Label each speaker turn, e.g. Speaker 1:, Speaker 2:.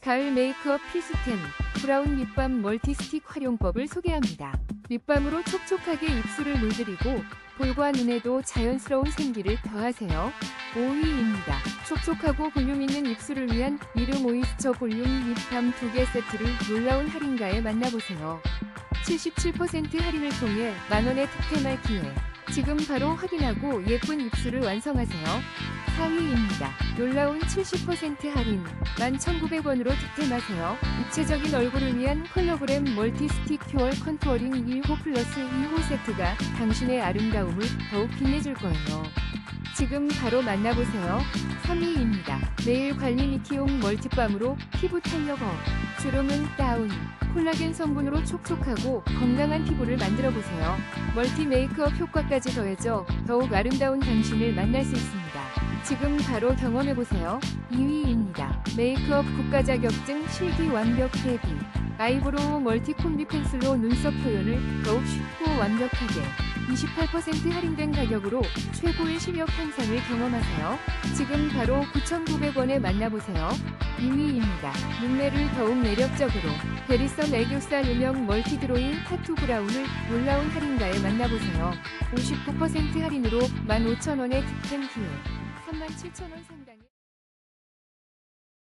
Speaker 1: 가을 메이크업 필수템 브라운 립밤 멀티스틱 활용법을 소개합니다. 립밤으로 촉촉하게 입술을 물들이고 볼과 눈에도 자연스러운 생기를 더하세요. 5위입니다. 촉촉하고 볼륨 있는 입술을 위한 미르 모이스처 볼륨 립밤 2개 세트를 놀라운 할인가에 만나보세요. 77% 할인을 통해 만원의 득템할 기회. 지금 바로 확인하고 예쁜 입술을 완성하세요. 4위입니다. 놀라운 70% 할인 11,900원으로 득템하세요. 입체적인 얼굴을 위한 컬러그램 멀티스틱 큐얼 컨투어링 1호 플러스 2호 세트가 당신의 아름다움을 더욱 빛내줄 거예요. 지금 바로 만나보세요. 3위입니다. 매일 관리 미티용 멀티밤으로 피부 탄력 업, 주름은 다운, 콜라겐 성분으로 촉촉하고 건강한 피부를 만들어 보세요. 멀티 메이크업 효과까지 더해져 더욱 아름다운 당신을 만날 수 있습니다. 지금 바로 경험해 보세요. 2위입니다. 메이크업 국가 자격증 실기 완벽 대비. 아이브로우 멀티 콤비 펜슬로 눈썹 표현을 더욱 쉽고 완벽하게 28% 할인된 가격으로 최고의 시력 향상을 경험하세요. 지금 바로 9,900원에 만나보세요. 2위입니다. 눈매를 더욱 매력적으로 베리선 애교살 음영 멀티 드로잉 타투 브라운을 놀라운 할인가에 만나보세요. 59% 할인으로 15,000원의 득템 기회 37,000원 상당의